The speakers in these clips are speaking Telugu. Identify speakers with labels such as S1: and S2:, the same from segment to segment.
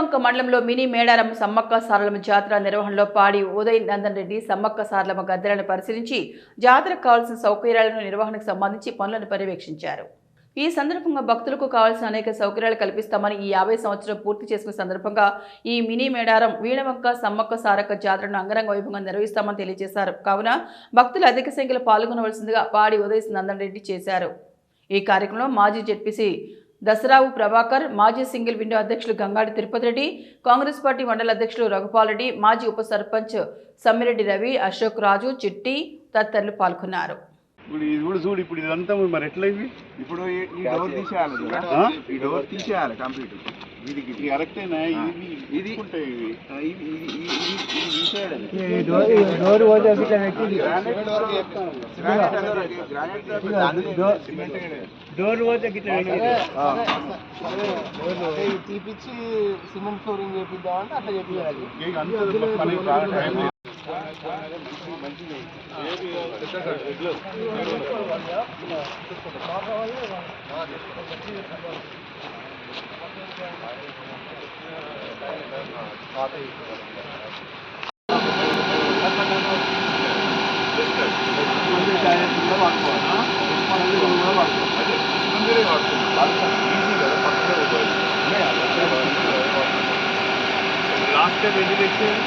S1: వీణవంక మండలంలో మినీ మేడారం సమ్మక్క సారలమ్మ జాతర నిర్వహణలో పాడి ఉదయ్ నందన్ రెడ్డి సమ్మక్క సారలమ్మ గద్దెలను పరిశీలించి జాతరకు కావాల్సిన సౌకర్యాలను నిర్వహణకు సంబంధించి పనులను పర్యవేక్షించారు. ఈ సందర్భంగా భక్తులకు కావాల్సిన అనేక సౌకర్యాలు కల్పిస్తామని ఈ యాభై సంవత్సరం పూర్తి చేసుకున్న సందర్భంగా ఈ మినీ మేడారం వీణవంక సమ్మక్క సారక్క జాతరను అంగరంగ వైభవంగా నిర్వహిస్తామని తెలియజేశారు. కావున భక్తులు అధిక సంఖ్యలో పాల్గొనవలసిందిగా పాడి ఉదయ్ నందన్ రెడ్డి చేశారు. ఈ కార్యక్రమంలో మాజీ జెడ్పీసీ దసరావు ప్రభాకర్ మాజీ సింగిల్ విండో అధ్యక్షులు గంగాడి తిరుపతి రెడ్డి కాంగ్రెస్ పార్టీ మండల అధ్యక్షులు రఘుపాల్ రెడ్డి మాజీ ఉప సర్పంచ్ సమ్మిరెడ్డి రవి అశోక్ రాజు చిట్టి తదితరులు పాల్గొన్నారు.
S2: ఇప్పుడు ఇది కూడా చూడు ఇప్పుడు ఇదంతా మరి ఎట్లా ఇది
S3: ఇప్పుడు ఈ డోర్ తీసేయాలి? ఈ డోర్ తీసేయాలి కంప్లీట్. ఇది
S2: ఇది కరెక్టేనా?
S4: డోర్ పోతే
S3: డోర్
S4: పోతే
S5: తీపిచ్చి సిమెంట్ ఫ్లోరింగ్ చేపిద్దామంటే అట్లా చేపించాలి
S2: ఇక అంతా పని బాగా టైం లేదు. లాస్ట్ టైం ఎన్ని తెచ్చారు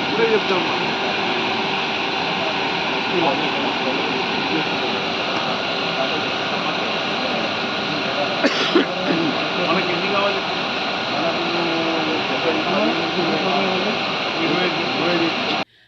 S2: ఇప్పుడే చెప్తాం